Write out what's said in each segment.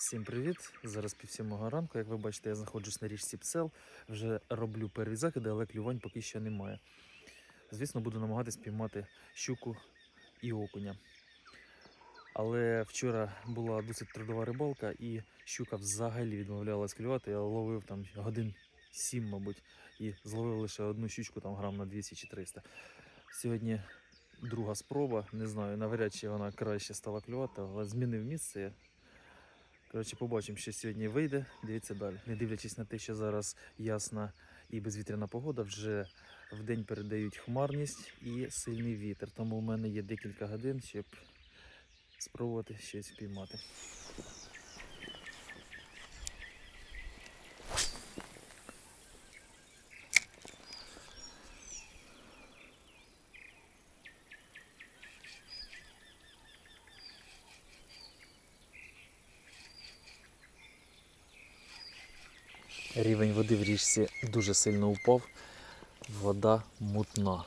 Всім привіт! Зараз пів сьомого ранку. Як ви бачите, я знаходжусь на річці Псел. Вже роблю перві закиди, але клювань поки що немає. Звісно, буду намагатись піймати щуку і окуня. Але вчора була досить трудова рибалка, і щука взагалі відмовлялась клювати. Я ловив там годин 7, мабуть, і зловив лише одну щучку там грам на 200 чи 300. Сьогодні друга спроба. Не знаю, навряд чи вона краще стала клювати, але змінив місце. Коротше, побачимо, що сьогодні вийде. Дивіться далі. Не дивлячись на те, що зараз ясна і безвітряна погода, вже в день передають хмарність і сильний вітер. Тому в мене є декілька годин, щоб спробувати щось піймати. Рівень води в річці дуже сильно упав. Вода мутна.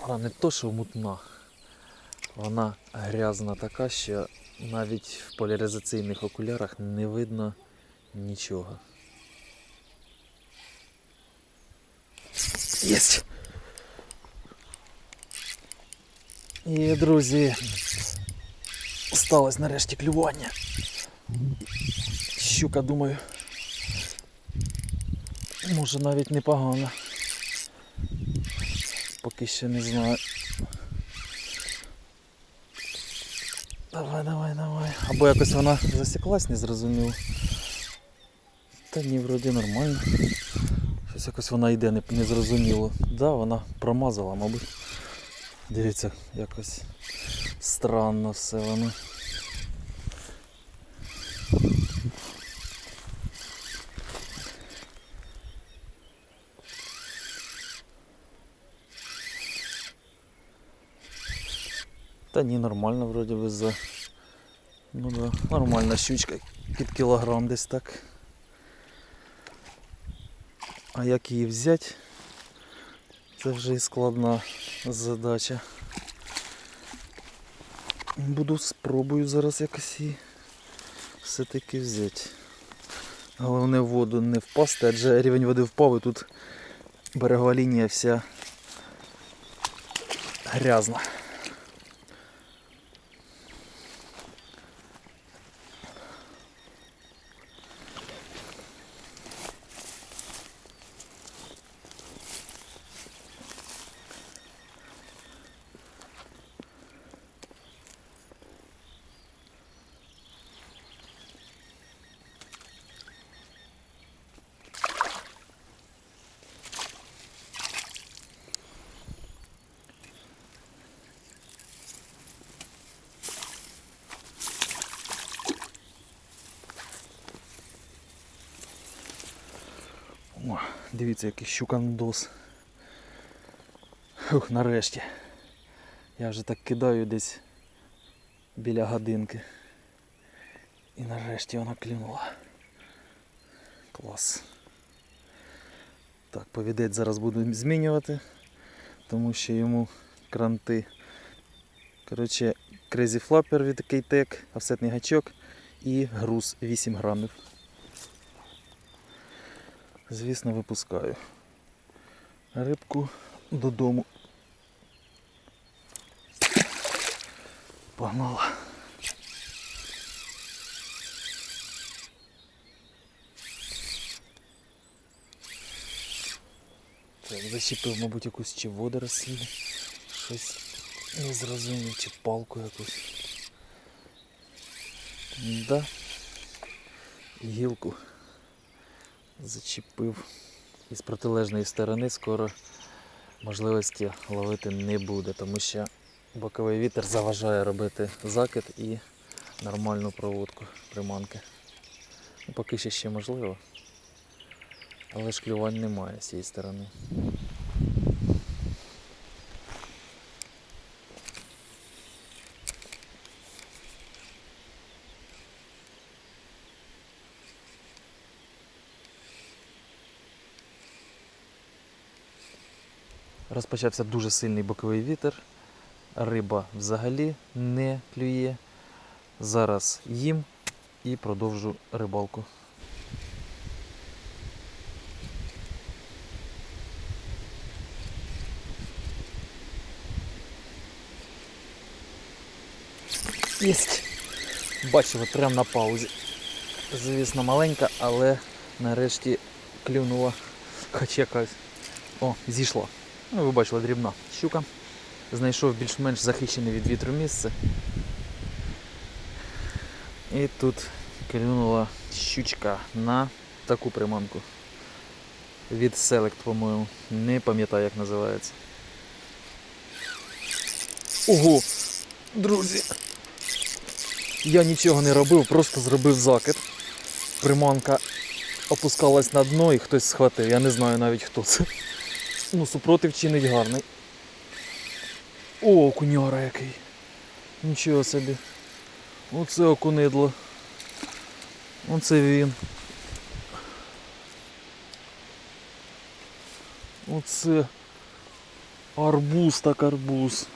Вона не то, що мутна, вона грязна така, що навіть в поляризаційних окулярах не видно нічого. Єсть! І, друзі, сталося нарешті клювання. Щука, думаю. Може навіть непогано. Поки ще не знаю. Давай, давай, давай. Або якось вона засіклась, не зрозуміло. Та ні, вроді нормально. Щось якось вона йде не, не зрозуміло. Да, вона промазала, мабуть. Дивіться, якось странно все воно. Та ні, нормально вроді би за. Ну да, нормальна щучка під кілограм десь так. А як її взяти? Це вже і складна задача. Буду спробую зараз якось її все-таки взяти. Головне в воду не впасти, адже рівень води впав і тут берегова лінія вся грязна. О, дивіться, який щукандос. Ух, нарешті. Я вже так кидаю десь біля годинки. І нарешті вона клюнула. Клас. Так, повідець зараз буду змінювати, тому що йому кранти. Коротше, Crazy Flapper від Кейтек, офсетний гачок і груз 8 грамів. Звісно, випускаю рибку додому. Погнала. Так, зачепив, мабуть, якусь чи водорослі. Щось не зрозумів, чи палку якусь. Да. Гілку зачепив. І з протилежної сторони скоро можливості ловити не буде, тому що боковий вітер заважає робити закид і нормальну проводку приманки. Ну, поки що ще можливо. Але ж клювань немає з цієї сторони. Розпочався дуже сильний боковий вітер. Риба взагалі не клює. Зараз їм і продовжу рибалку. Єсть! Бачили прямо на паузі. Звісно, маленька, але нарешті клюнула хоч якась. О, зійшла. Ну, ви бачили, дрібна щука. Знайшов більш-менш захищене від вітру місце. І тут клюнула щучка на таку приманку. Від Select, по-моєму. Не пам'ятаю, як називається. Ого! Друзі! Я нічого не робив, просто зробив закид. Приманка опускалась на дно і хтось схватив. Я не знаю навіть хто це. Ну, супротив чинить гарний. О, окуняра який. Нічого собі. Оце окунидло. Оце він. Оце арбуз так арбуз.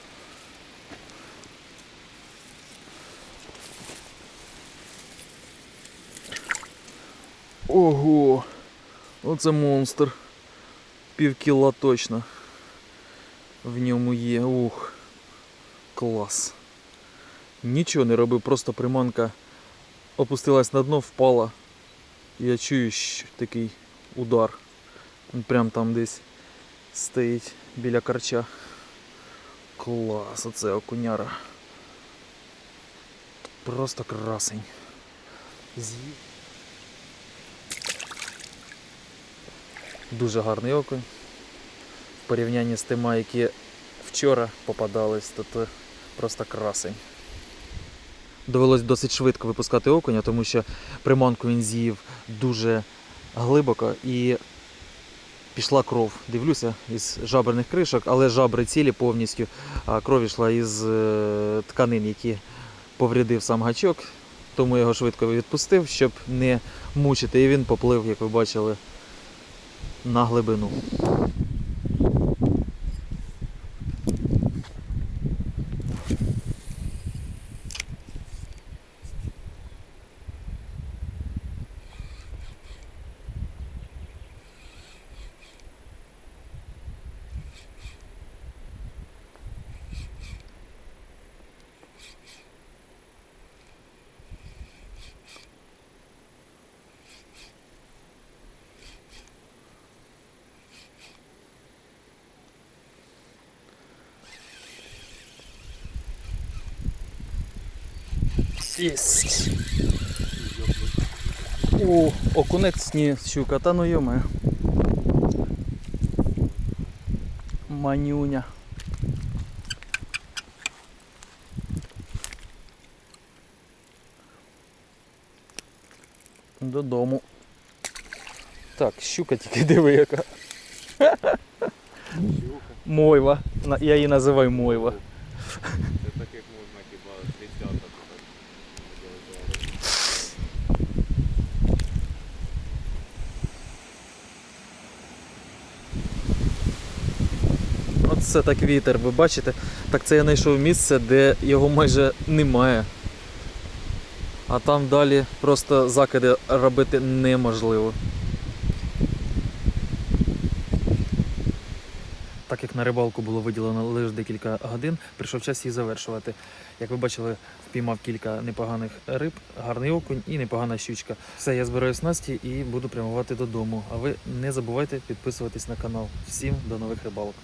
Ого! Оце монстр. Пів кіла точно. В ньому є. Ух. Клас. Нічого не робив, просто приманка опустилась на дно, впала. Я чую такий удар. Він прям там десь стоїть біля карча. Клас, оце окуняра. Просто красень. Дуже гарний окунь. В порівнянні з тими, які вчора попадались, то це просто красень. Довелось досить швидко випускати окуня, тому що приманку він з'їв дуже глибоко і пішла кров. Дивлюся із жаберних кришок, але жабри цілі повністю, а кров йшла із е, тканин, які поврядив сам гачок. Тому його швидко відпустив, щоб не мучити. І він поплив, як ви бачили, на глибину. Єсть. О, окунець ні, щука, та ну йоме. Манюня. Додому. Так, щука тільки диви яка. Мойва. Я її називаю мойва. Це так як можна хіба тридцята тут делать. Оце так вітер, ви бачите? Так це я знайшов місце, де його майже немає. А там далі просто закиди робити неможливо. Так як на рибалку було виділено лише декілька годин, прийшов час її завершувати. Як ви бачили, впіймав кілька непоганих риб, гарний окунь і непогана щучка. Все, я збираю снасті і буду прямувати додому. А ви не забувайте підписуватись на канал. Всім до нових рибалок.